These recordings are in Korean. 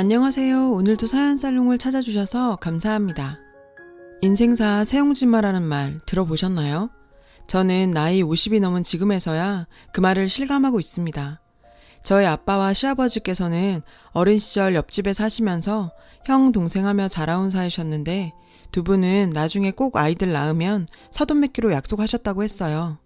안녕하세요. 오늘도 사연살롱을 찾아주셔서 감사합니다. 인생사 세용지마라는 말 들어보셨나요? 저는 나이 50이 넘은 지금에서야 그 말을 실감하고 있습니다. 저희 아빠와 시아버지께서는 어린 시절 옆집에 사시면서 형, 동생 하며 자라온 사이셨는데 두 분은 나중에 꼭 아이들 낳으면 사돈 맺기로 약속하셨다고 했어요.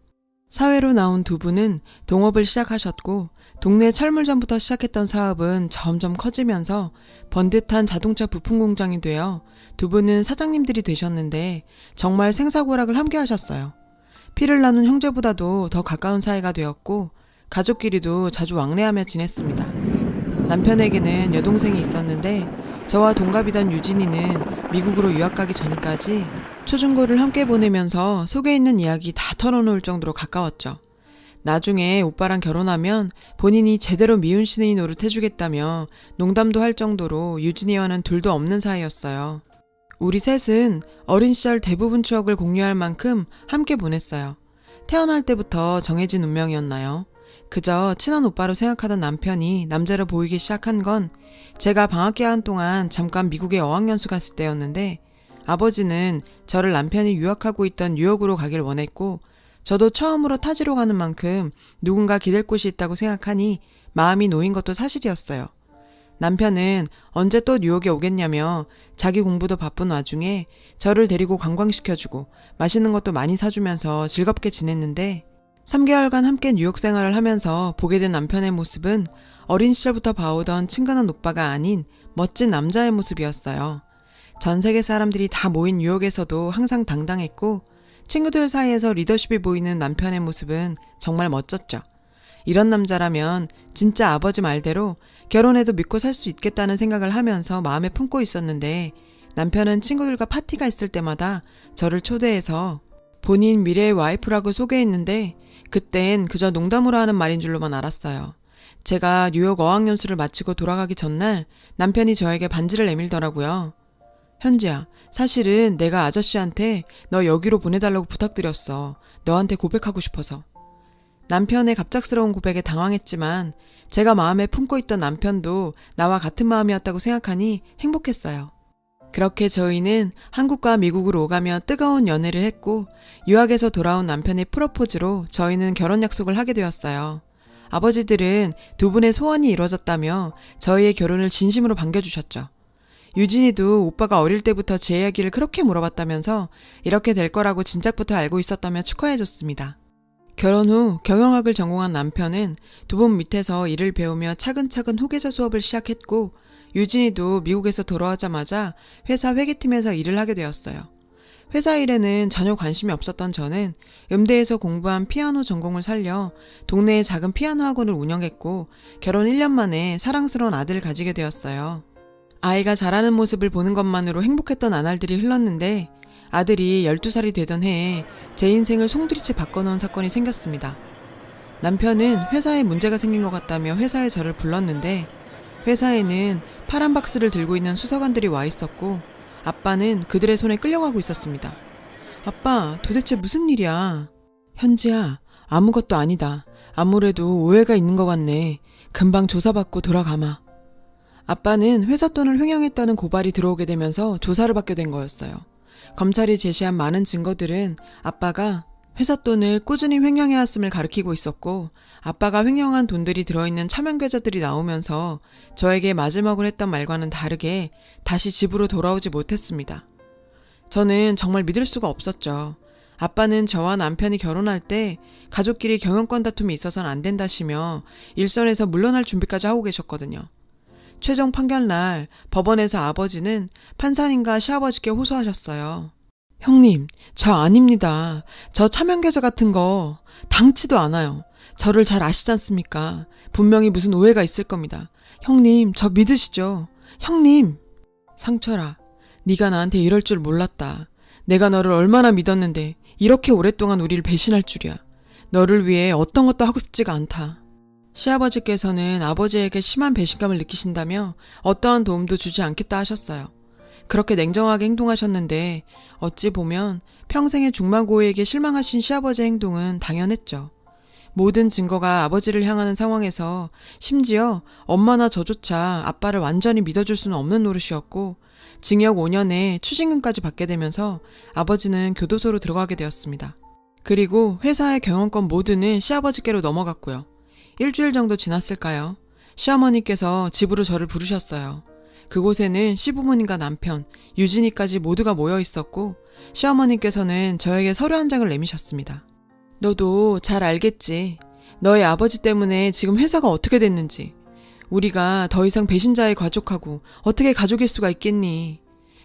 사회로 나온 두 분은 동업을 시작하셨고 동네 철물점부터 시작했던 사업은 점점 커지면서 번듯한 자동차 부품 공장이 되어 두 분은 사장님들이 되셨는데 정말 생사고락을 함께 하셨어요. 피를 나눈 형제보다도 더 가까운 사이가 되었고 가족끼리도 자주 왕래하며 지냈습니다. 남편에게는 여동생이 있었는데 저와 동갑이던 유진이는 미국으로 유학 가기 전까지 초중고를 함께 보내면서 속에 있는 이야기 다 털어놓을 정도로 가까웠죠. 나중에 오빠랑 결혼하면 본인이 제대로 미운 신의 노릇 해주겠다며 농담도 할 정도로 유진이와는 둘도 없는 사이였어요. 우리 셋은 어린 시절 대부분 추억을 공유할 만큼 함께 보냈어요. 태어날 때부터 정해진 운명이었나요? 그저 친한 오빠로 생각하던 남편이 남자로 보이기 시작한 건 제가 방학 기간 동안 잠깐 미국에 어학연수 갔을 때였는데 아버지는 저를 남편이 유학하고 있던 뉴욕으로 가길 원했고 저도 처음으로 타지로 가는 만큼 누군가 기댈 곳이 있다고 생각하니 마음이 놓인 것도 사실이었어요. 남편은 언제 또 뉴욕에 오겠냐며 자기 공부도 바쁜 와중에 저를 데리고 관광시켜주고 맛있는 것도 많이 사주면서 즐겁게 지냈는데 3개월간 함께 뉴욕 생활을 하면서 보게 된 남편의 모습은 어린 시절부터 봐오던 친근한 오빠가 아닌 멋진 남자의 모습이었어요. 전 세계 사람들이 다 모인 뉴욕에서도 항상 당당했고 친구들 사이에서 리더십이 보이는 남편의 모습은 정말 멋졌죠. 이런 남자라면 진짜 아버지 말대로 결혼해도 믿고 살 수 있겠다는 생각을 하면서 마음에 품고 있었는데 남편은 친구들과 파티가 있을 때마다 저를 초대해서 본인 미래의 와이프라고 소개했는데 그땐 그저 농담으로 하는 말인 줄로만 알았어요. 제가 뉴욕 어학연수를 마치고 돌아가기 전날 남편이 저에게 반지를 내밀더라고요. 현지야, 사실은 내가 아저씨한테 너 여기로 보내달라고 부탁드렸어. 너한테 고백하고 싶어서. 남편의 갑작스러운 고백에 당황했지만 제가 마음에 품고 있던 남편도 나와 같은 마음이었다고 생각하니 행복했어요. 그렇게 저희는 한국과 미국으로 오가며 뜨거운 연애를 했고 유학에서 돌아온 남편의 프로포즈로 저희는 결혼 약속을 하게 되었어요. 아버지들은 두 분의 소원이 이루어졌다며 저희의 결혼을 진심으로 반겨주셨죠. 유진이도 오빠가 어릴 때부터 제 이야기를 그렇게 물어봤다면서 이렇게 될 거라고 진작부터 알고 있었다며 축하해줬습니다. 결혼 후 경영학을 전공한 남편은 두 분 밑에서 일을 배우며 차근차근 후계자 수업을 시작했고 유진이도 미국에서 돌아오자마자 회사 회계팀에서 일을 하게 되었어요. 회사 일에는 전혀 관심이 없었던 저는 음대에서 공부한 피아노 전공을 살려 동네의 작은 피아노 학원을 운영했고 결혼 1년 만에 사랑스러운 아들을 가지게 되었어요. 아이가 자라는 모습을 보는 것만으로 행복했던 나날들이 흘렀는데 아들이 12살이 되던 해에 제 인생을 송두리째 바꿔놓은 사건이 생겼습니다. 남편은 회사에 문제가 생긴 것 같다며 회사에 저를 불렀는데 회사에는 파란 박스를 들고 있는 수사관들이 와 있었고 아빠는 그들의 손에 끌려가고 있었습니다. 아빠, 도대체 무슨 일이야? 현지야, 아무것도 아니다. 아무래도 오해가 있는 것 같네. 금방 조사받고 돌아가마. 아빠는 회사 돈을 횡령했다는 고발이 들어오게 되면서 조사를 받게 된 거였어요. 검찰이 제시한 많은 증거들은 아빠가 회사 돈을 꾸준히 횡령해왔음을 가리키고 있었고 아빠가 횡령한 돈들이 들어있는 차명 계좌들이 나오면서 저에게 마지막으로 했던 말과는 다르게 다시 집으로 돌아오지 못했습니다. 저는 정말 믿을 수가 없었죠. 아빠는 저와 남편이 결혼할 때 가족끼리 경영권 다툼이 있어서는 안 된다시며 일선에서 물러날 준비까지 하고 계셨거든요. 최종 판결 날 법원에서 아버지는 판사님과 시아버지께 호소하셨어요. 형님, 저 아닙니다. 저 차명계좌 같은 거 당치도 않아요. 저를 잘 아시지 않습니까? 분명히 무슨 오해가 있을 겁니다. 형님, 저 믿으시죠? 형님! 상철아, 네가 나한테 이럴 줄 몰랐다. 내가 너를 얼마나 믿었는데 이렇게 오랫동안 우리를 배신할 줄이야. 너를 위해 어떤 것도 하고 싶지가 않다. 시아버지께서는 아버지에게 심한 배신감을 느끼신다며 어떠한 도움도 주지 않겠다 하셨어요. 그렇게 냉정하게 행동하셨는데 어찌 보면 평생의 중마고에게 실망하신 시아버지의 행동은 당연했죠. 모든 증거가 아버지를 향하는 상황에서 심지어 엄마나 저조차 아빠를 완전히 믿어줄 수는 없는 노릇이었고 징역 5년에 추징금까지 받게 되면서 아버지는 교도소로 들어가게 되었습니다. 그리고 회사의 경영권 모두는 시아버지께로 넘어갔고요. 일주일 정도 지났을까요? 시어머니께서 집으로 저를 부르셨어요. 그곳에는 시부모님과 남편, 유진이까지 모두가 모여 있었고 시어머니께서는 저에게 서류 한 장을 내미셨습니다. 너도 잘 알겠지. 너의 아버지 때문에 지금 회사가 어떻게 됐는지. 우리가 더 이상 배신자의 가족하고 어떻게 가족일 수가 있겠니?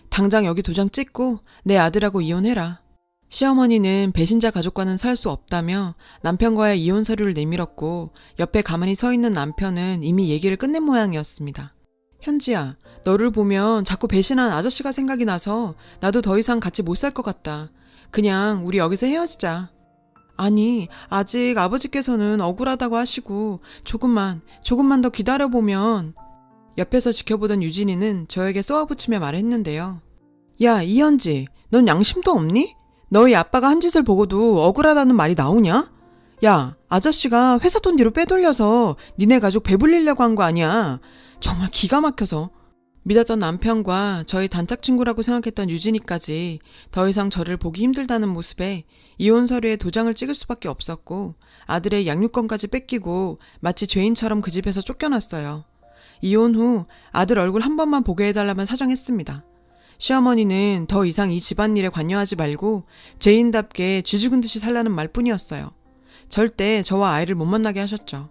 당장 여기 도장 찍고 내 아들하고 이혼해라. 시어머니는 배신자 가족과는 살 수 없다며 남편과의 이혼 서류를 내밀었고 옆에 가만히 서 있는 남편은 이미 얘기를 끝낸 모양이었습니다. 현지야, 너를 보면 자꾸 배신한 아저씨가 생각이 나서 나도 더 이상 같이 못 살 것 같다. 그냥 우리 여기서 헤어지자. 아니, 아직 아버지께서는 억울하다고 하시고 조금만, 조금만 더 기다려보면 옆에서 지켜보던 유진이는 저에게 쏘아붙이며 말했는데요. 야, 이현지, 넌 양심도 없니? 너희 아빠가 한 짓을 보고도 억울하다는 말이 나오냐? 야, 아저씨가 회사 돈 뒤로 빼돌려서 니네 가족 배불리려고 한 거 아니야. 정말 기가 막혀서. 믿었던 남편과 저희 단짝 친구라고 생각했던 유진이까지 더 이상 저를 보기 힘들다는 모습에 이혼 서류에 도장을 찍을 수밖에 없었고 아들의 양육권까지 뺏기고 마치 죄인처럼 그 집에서 쫓겨났어요. 이혼 후 아들 얼굴 한 번만 보게 해달라면 사정했습니다. 시어머니는 더 이상 이 집안일에 관여하지 말고 죄인답게 쥐죽은 듯이 살라는 말뿐이었어요. 절대 저와 아이를 못 만나게 하셨죠.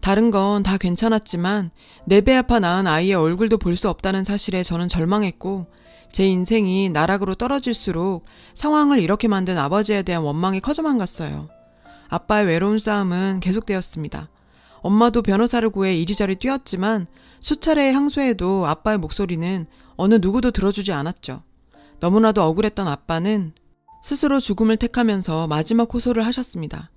다른 건 다 괜찮았지만 내배 아파 낳은 아이의 얼굴도 볼 수 없다는 사실에 저는 절망했고 제 인생이 나락으로 떨어질수록 상황을 이렇게 만든 아버지에 대한 원망이 커져만 갔어요. 아빠의 외로운 싸움은 계속되었습니다. 엄마도 변호사를 구해 이리저리 뛰었지만 수차례 항소해도 아빠의 목소리는 어느 누구도 들어주지 않았죠. 너무나도 억울했던 아빠는 스스로 죽음을 택하면서 마지막 호소를 하셨습니다.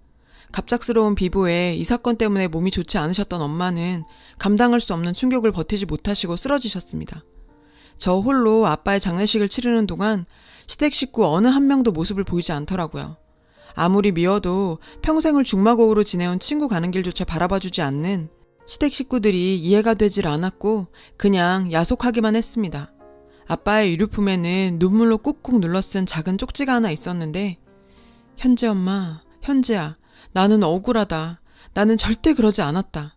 갑작스러운 비보에 이 사건 때문에 몸이 좋지 않으셨던 엄마는 감당할 수 없는 충격을 버티지 못하시고 쓰러지셨습니다. 저 홀로 아빠의 장례식을 치르는 동안 시댁 식구 어느 한 명도 모습을 보이지 않더라고요. 아무리 미워도 평생을 중마고우로 지내온 친구 가는 길조차 바라봐주지 않는 시댁 식구들이 이해가 되질 않았고 그냥 야속하기만 했습니다. 아빠의 유류품에는 눈물로 꾹꾹 눌러 쓴 작은 쪽지가 하나 있었는데 현재 엄마, 현재야, 나는 억울하다. 나는 절대 그러지 않았다.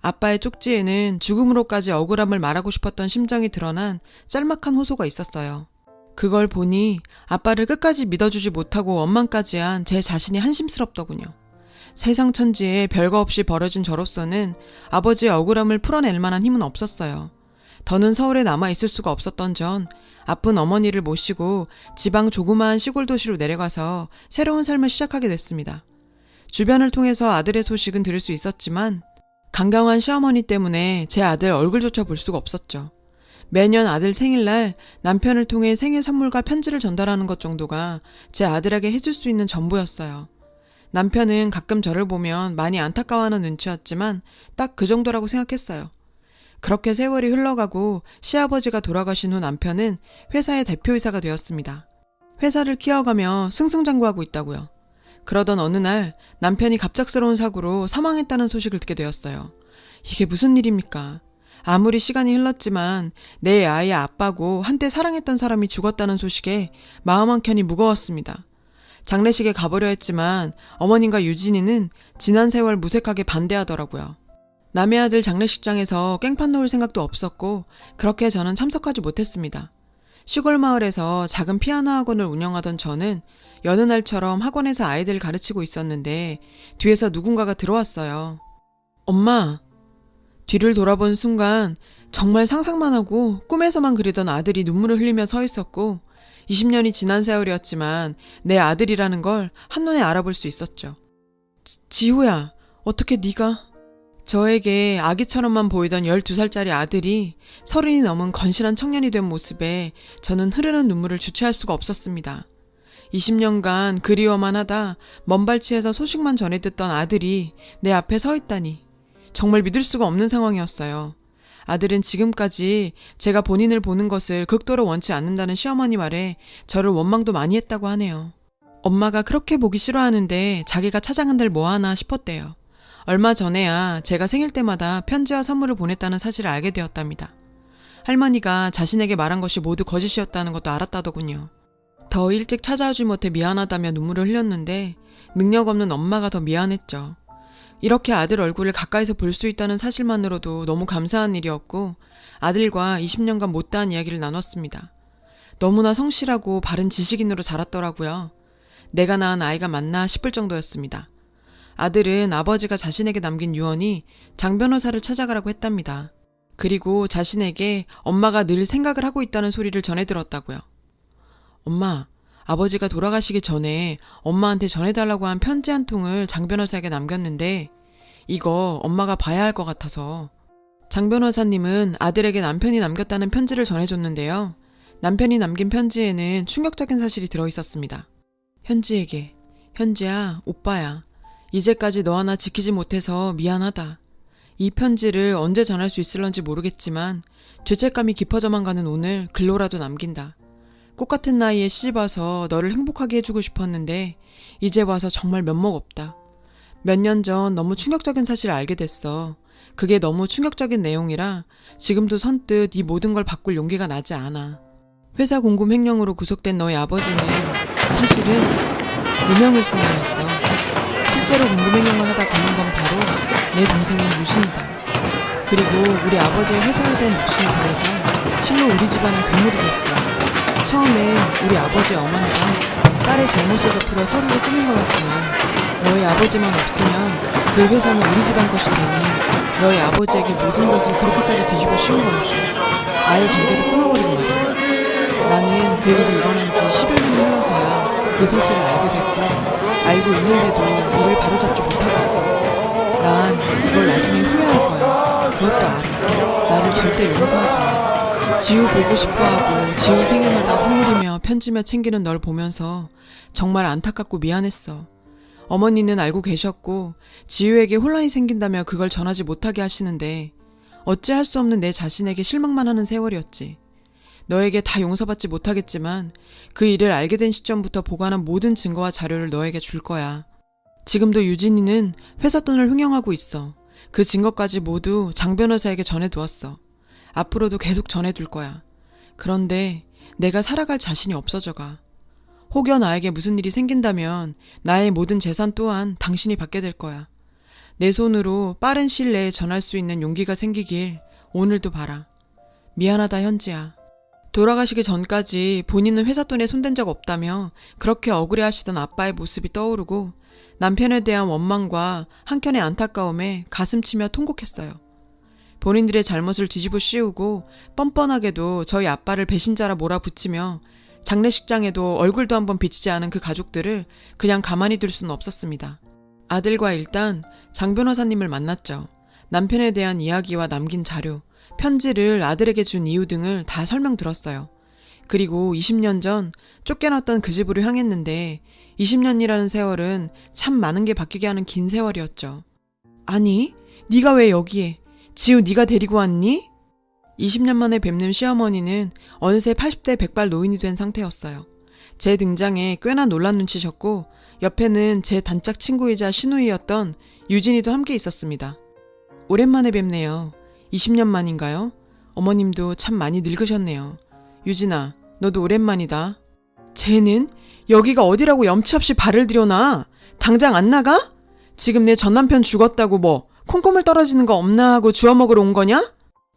아빠의 쪽지에는 죽음으로까지 억울함을 말하고 싶었던 심정이 드러난 짤막한 호소가 있었어요. 그걸 보니 아빠를 끝까지 믿어주지 못하고 원망까지 한 제 자신이 한심스럽더군요. 세상 천지에 별거 없이 벌어진 저로서는 아버지의 억울함을 풀어낼 만한 힘은 없었어요. 더는 서울에 남아 있을 수가 없었던 전 아픈 어머니를 모시고 지방 조그마한 시골 도시로 내려가서 새로운 삶을 시작하게 됐습니다. 주변을 통해서 아들의 소식은 들을 수 있었지만 강경한 시어머니 때문에 제 아들 얼굴조차 볼 수가 없었죠. 매년 아들 생일날 남편을 통해 생일 선물과 편지를 전달하는 것 정도가 제 아들에게 해줄 수 있는 전부였어요. 남편은 가끔 저를 보면 많이 안타까워하는 눈치였지만 딱 그 정도라고 생각했어요. 그렇게 세월이 흘러가고 시아버지가 돌아가신 후 남편은 회사의 대표이사가 되었습니다. 회사를 키워가며 승승장구하고 있다고요. 그러던 어느 날 남편이 갑작스러운 사고로 사망했다는 소식을 듣게 되었어요. 이게 무슨 일입니까? 아무리 시간이 흘렀지만 내 아이의 아빠고 한때 사랑했던 사람이 죽었다는 소식에 마음 한켠이 무거웠습니다. 장례식에 가보려 했지만 어머님과 유진이는 지난 세월 무색하게 반대하더라고요. 남의 아들 장례식장에서 깽판 놓을 생각도 없었고 그렇게 저는 참석하지 못했습니다. 시골 마을에서 작은 피아노 학원을 운영하던 저는 여느 날처럼 학원에서 아이들 가르치고 있었는데 뒤에서 누군가가 들어왔어요. 엄마! 뒤를 돌아본 순간 정말 상상만 하고 꿈에서만 그리던 아들이 눈물을 흘리며 서 있었고 20년이 지난 세월이었지만 내 아들이라는 걸 한눈에 알아볼 수 있었죠. 지, 지호야, 어떻게 네가 저에게 아기처럼만 보이던 12살짜리 아들이 서른이 넘은 건실한 청년이 된 모습에 저는 흐르는 눈물을 주체할 수가 없었습니다. 20년간 그리워만 하다 먼발치에서 소식만 전해 듣던 아들이 내 앞에 서 있다니 정말 믿을 수가 없는 상황이었어요. 아들은 지금까지 제가 본인을 보는 것을 극도로 원치 않는다는 시어머니 말에 저를 원망도 많이 했다고 하네요. 엄마가 그렇게 보기 싫어하는데 자기가 찾아간들 뭐하나 싶었대요. 얼마 전에야 제가 생일 때마다 편지와 선물을 보냈다는 사실을 알게 되었답니다. 할머니가 자신에게 말한 것이 모두 거짓이었다는 것도 알았다더군요. 더 일찍 찾아오지 못해 미안하다며 눈물을 흘렸는데 능력 없는 엄마가 더 미안했죠. 이렇게 아들 얼굴을 가까이서 볼 수 있다는 사실만으로도 너무 감사한 일이었고 아들과 20년간 못다한 이야기를 나눴습니다. 너무나 성실하고 바른 지식인으로 자랐더라고요. 내가 낳은 아이가 맞나 싶을 정도였습니다. 아들은 아버지가 자신에게 남긴 유언이 장 변호사를 찾아가라고 했답니다. 그리고 자신에게 엄마가 늘 생각을 하고 있다는 소리를 전해 들었다고요. 엄마, 아버지가 돌아가시기 전에 엄마한테 전해달라고 한 편지 한 통을 장 변호사에게 남겼는데 이거 엄마가 봐야 할 것 같아서 장 변호사님은 아들에게 남편이 남겼다는 편지를 전해줬는데요. 남편이 남긴 편지에는 충격적인 사실이 들어 있었습니다. 현지에게, 현지야, 오빠야. 이제까지 너 하나 지키지 못해서 미안하다. 이 편지를 언제 전할 수 있을런지 모르겠지만 죄책감이 깊어져만 가는 오늘 글로라도 남긴다. 꽃 같은 나이에 와서 너를 행복하게 해주고 싶었는데 이제 와서 정말 면목 없다. 몇 년 전 너무 충격적인 사실을 알게 됐어. 그게 너무 충격적인 내용이라 지금도 선뜻 이 모든 걸 바꿀 용기가 나지 않아. 회사 공금 횡령으로 구속된 너의 아버지는 사실은 누명을 쓴 아이였어. 실제로 공금 횡령을 하다 걸린 건 바로 내 동생인 유신이다. 그리고 우리 아버지의 회사에 대한 욕심이 강해져 실로 우리 집안은 괴물이 됐어. 처음엔 우리 아버지 어머니가 딸의 잘못을 덮으려 서로를 꾸민 것 같지만 너희 아버지만 없으면 그 회사는 우리 집안 것이 되니 너희 아버지에게 모든 것을 그렇게까지 뒤집어 씌운 거였어. 아예 관계도 끊어버리고 말이야. 나는 그 일이 일어난 지 10여 년이 흘러서야 그 사실을 알게 됐고 알고 있는데도 이를 바로잡지 못하고 있어. 난 이걸 나중에 후회할 거야. 그것도 알아. 나를 절대 용서하지 마. 지우 보고 싶어하고 지우 생일마다 선물이며 편지며 챙기는 널 보면서 정말 안타깝고 미안했어. 어머니는 알고 계셨고 지우에게 혼란이 생긴다며 그걸 전하지 못하게 하시는데 어찌할 수 없는 내 자신에게 실망만 하는 세월이었지. 너에게 다 용서받지 못하겠지만 그 일을 알게 된 시점부터 보관한 모든 증거와 자료를 너에게 줄 거야. 지금도 유진이는 회사 돈을 횡령하고 있어. 그 증거까지 모두 장 변호사에게 전해두었어. 앞으로도 계속 전해둘 거야. 그런데 내가 살아갈 자신이 없어져 가. 혹여 나에게 무슨 일이 생긴다면 나의 모든 재산 또한 당신이 받게 될 거야. 내 손으로 빠른 시일 내에 전할 수 있는 용기가 생기길 오늘도 바라. 미안하다 현지야. 돌아가시기 전까지 본인은 회사 돈에 손댄 적 없다며 그렇게 억울해 하시던 아빠의 모습이 떠오르고 남편에 대한 원망과 한켠의 안타까움에 가슴 치며 통곡했어요. 본인들의 잘못을 뒤집어 씌우고 뻔뻔하게도 저희 아빠를 배신자라 몰아붙이며 장례식장에도 얼굴도 한번 비치지 않은 그 가족들을 그냥 가만히 둘 수는 없었습니다. 아들과 일단 장 변호사님을 만났죠. 남편에 대한 이야기와 남긴 자료, 편지를 아들에게 준 이유 등을 다 설명 들었어요. 그리고 20년 전 쫓겨났던 그 집으로 향했는데 20년이라는 세월은 참 많은 게 바뀌게 하는 긴 세월이었죠. 아니, 네가 왜 여기에? 지우 네가 데리고 왔니? 20년 만에 뵙는 시어머니는 어느새 80대 백발 노인이 된 상태였어요. 제 등장에 꽤나 놀란 눈치셨고 옆에는 제 단짝 친구이자 시누이였던 유진이도 함께 있었습니다. 오랜만에 뵙네요. 20년 만인가요? 어머님도 참 많이 늙으셨네요. 유진아, 너도 오랜만이다. 쟤는 여기가 어디라고 염치 없이 발을 들여놔? 당장 안 나가? 지금 내 전남편 죽었다고 뭐 콩고물 떨어지는 거 없나 하고 주워 먹으러 온 거냐?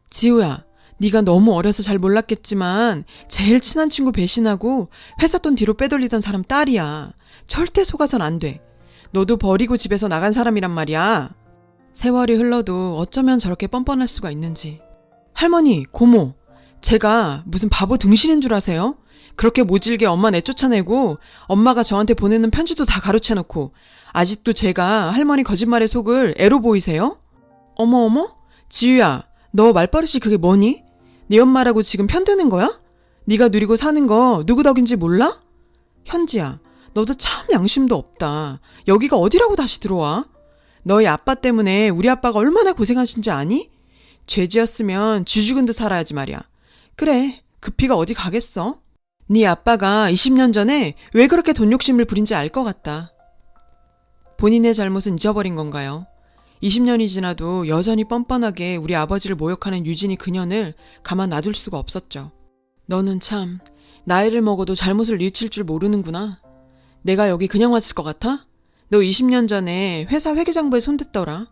지우야, 네가 너무 어려서 잘 몰랐겠지만 제일 친한 친구 배신하고 회사 돈 뒤로 빼돌리던 사람 딸이야. 절대 속아선 안 돼. 너도 버리고 집에서 나간 사람이란 말이야. 세월이 흘러도 어쩌면 저렇게 뻔뻔할 수가 있는지. 할머니, 고모, 제가 무슨 바보 등신인 줄 아세요? 그렇게 모질게 엄마 내쫓아내고 엄마가 저한테 보내는 편지도 다 가로채놓고 아직도 제가 할머니 거짓말에 속을 애로 보이세요? 어머 어머? 지유야, 너 말버릇이 그게 뭐니? 네 엄마라고 지금 편드는 거야? 네가 누리고 사는 거 누구 덕인지 몰라? 현지야, 너도 참 양심도 없다. 여기가 어디라고 다시 들어와? 너희 아빠 때문에 우리 아빠가 얼마나 고생하신지 아니? 죄 지었으면 쥐죽은 듯 살아야지 말이야. 그래, 그 피가 어디 가겠어? 네 아빠가 20년 전에 왜 그렇게 돈 욕심을 부린지 알 것 같다. 본인의 잘못은 잊어버린 건가요? 20년이 지나도 여전히 뻔뻔하게 우리 아버지를 모욕하는 유진이 그년을 가만 놔둘 수가 없었죠. 너는 참 나이를 먹어도 잘못을 뉘칠 줄 모르는구나. 내가 여기 그냥 왔을 것 같아? 너 20년 전에 회사 회계장부에 손댔더라.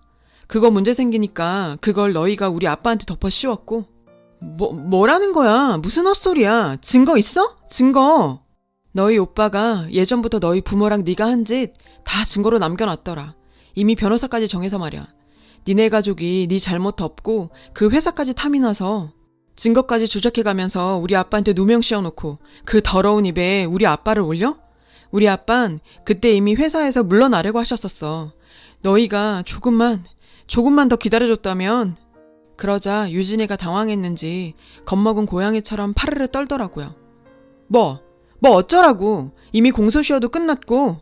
그거 문제 생기니까 그걸 너희가 우리 아빠한테 덮어 씌웠고. 뭐, 뭐라는 거야? 무슨 헛소리야? 증거 있어? 증거. 너희 오빠가 예전부터 너희 부모랑 네가 한 짓 다 증거로 남겨놨더라. 이미 변호사까지 정해서 말이야. 니네 가족이 네 잘못 덮고 그 회사까지 탐이 나서 증거까지 조작해가면서 우리 아빠한테 누명 씌워놓고 그 더러운 입에 우리 아빠를 올려? 우리 아빤 그때 이미 회사에서 물러나려고 하셨었어. 너희가 조금만, 조금만 더 기다려줬다면. 그러자 유진이가 당황했는지 겁먹은 고양이처럼 파르르 떨더라고요. 뭐, 뭐 어쩌라고. 이미 공소시효도 끝났고.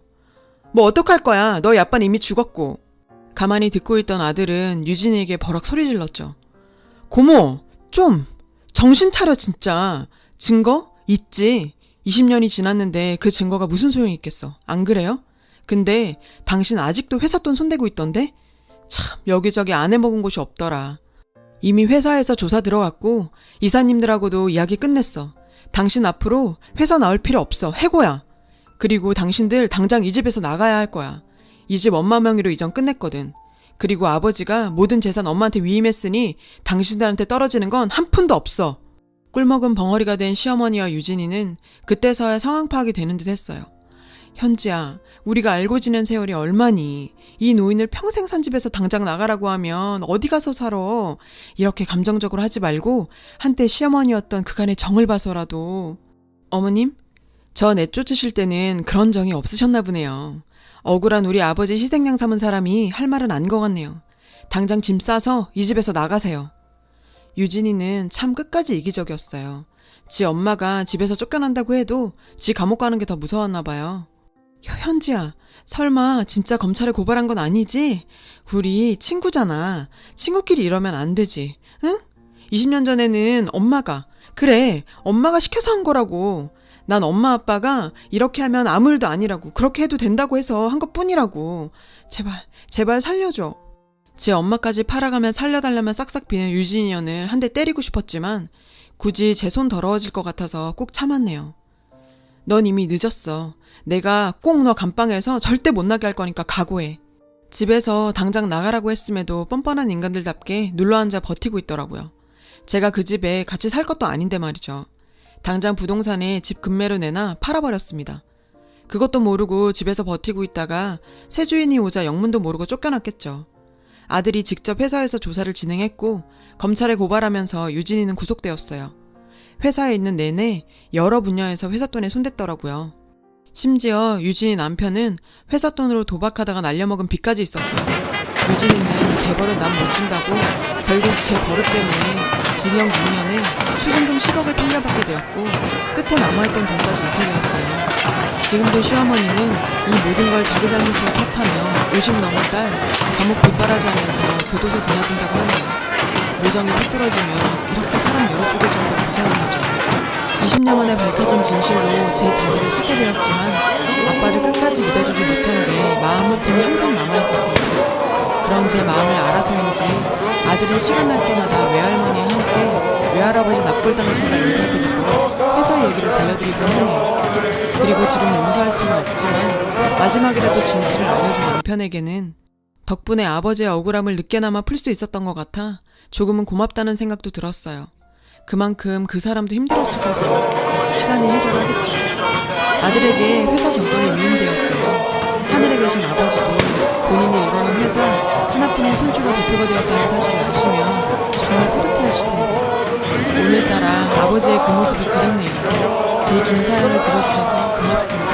뭐 어떡할 거야. 너희 아빠는 이미 죽었고. 가만히 듣고 있던 아들은 유진이에게 버럭 소리 질렀죠. 고모, 좀, 정신 차려, 진짜. 증거? 있지. 20년이 지났는데 그 증거가 무슨 소용이 있겠어. 안 그래요? 근데 당신 아직도 회사 돈 손대고 있던데? 참, 여기저기 안 해먹은 곳이 없더라. 이미 회사에서 조사 들어갔고, 이사님들하고도 이야기 끝냈어. 당신 앞으로 회사 나올 필요 없어. 해고야. 그리고 당신들 당장 이 집에서 나가야 할 거야. 이 집 엄마 명의로 이전 끝냈거든. 그리고 아버지가 모든 재산 엄마한테 위임했으니 당신들한테 떨어지는 건 한 푼도 없어. 꿀먹은 벙어리가 된 시어머니와 유진이는 그때서야 상황 파악이 되는 듯 했어요. 현지야, 우리가 알고 지낸 세월이 얼마니? 이 노인을 평생 산 집에서 당장 나가라고 하면 어디 가서 살아? 이렇게 감정적으로 하지 말고 한때 시어머니였던 그간의 정을 봐서라도. 어머님, 저 내쫓으실 때는 그런 정이 없으셨나 보네요. 억울한 우리 아버지 희생양 삼은 사람이 할 말은 안 것 같네요. 당장 짐 싸서 이 집에서 나가세요. 유진이는 참 끝까지 이기적이었어요. 지 엄마가 집에서 쫓겨난다고 해도 지 감옥 가는 게 더 무서웠나 봐요. 혀- 현지야, 설마 진짜 검찰에 고발한 건 아니지? 우리 친구잖아. 친구끼리 이러면 안 되지. 응? 20년 전에는 엄마가, 그래, 엄마가 시켜서 한 거라고. 난 엄마 아빠가 이렇게 하면 아무 일도 아니라고, 그렇게 해도 된다고 해서 한 것 뿐이라고. 제발, 제발 살려줘. 제 엄마까지 팔아가며 살려달라면 싹싹 비는 유진이 년을 한 대 때리고 싶었지만 굳이 제 손 더러워질 것 같아서 꼭 참았네요. 넌 이미 늦었어. 내가 꼭 너 감방에서 절대 못 나게 할 거니까 각오해. 집에서 당장 나가라고 했음에도 뻔뻔한 인간들답게 눌러앉아 버티고 있더라고요. 제가 그 집에 같이 살 것도 아닌데 말이죠. 당장 부동산에 집 금매로 내나 팔아버렸습니다. 그것도 모르고 집에서 버티고 있다가 새 주인이 오자 영문도 모르고 쫓겨났겠죠. 아들이 직접 회사에서 조사를 진행했고 검찰에 고발하면서 유진이는 구속되었어요. 회사에 있는 내내 여러 분야에서 회사 돈에 손댔더라고요. 심지어 유진이 남편은 회사 돈으로 도박하다가 날려먹은 빚까지 있었고 유진이는 개벌은 남 못 준다고 결국 제 버릇 때문에 징역 6년에 추징금 10억을 평가받게 되었고 끝에 남아있던 돈까지 잃게 되었어요. 지금도 시어머니는 이 모든 걸 자기 잘못으로 탓하며 50 넘은 딸 감옥 뒷바라지하면서 교도소 드나든다고 하네요. 모정이 삐뚤어지면 이렇게 사람 열어 죽을 정도로 무서운 거죠. 20년 만에 밝혀진 진실로 제 자리를 찾게 되었지만 아빠를 끝까지 믿어주지 못한 게 마음 한편에 항상 남아있었습니다. 그런 제 마음을 알아서인지 아들은 시간 날 때마다 외할머니와 함께 외할아버지 납골당을 찾아 인사드리고 회사 얘기를 들려드리곤 하네요. 그리고 지금 용서할 수는 없지만 마지막이라도 진실을 알려준 남편에게는 덕분에 아버지의 억울함을 늦게나마 풀 수 있었던 것 같아 조금은 고맙다는 생각도 들었어요. 그만큼 그 사람도 힘들었을 거고 시간이 해결하겠죠. 아들에게 회사 정권이 위임되었어요. 하늘에 계신 아버지도 본인이 일하는 회사 하나뿐인 손주가 대표가 되었다는 사실을 아시면 정말 뿌듯해하실 텐데 오늘따라 아버지의 그 모습이 그립네요. 제 긴 사연을 들어주셔서 고맙습니다.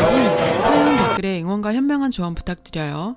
여러분 사연 댓글에 응원과 현명한 조언 부탁드려요.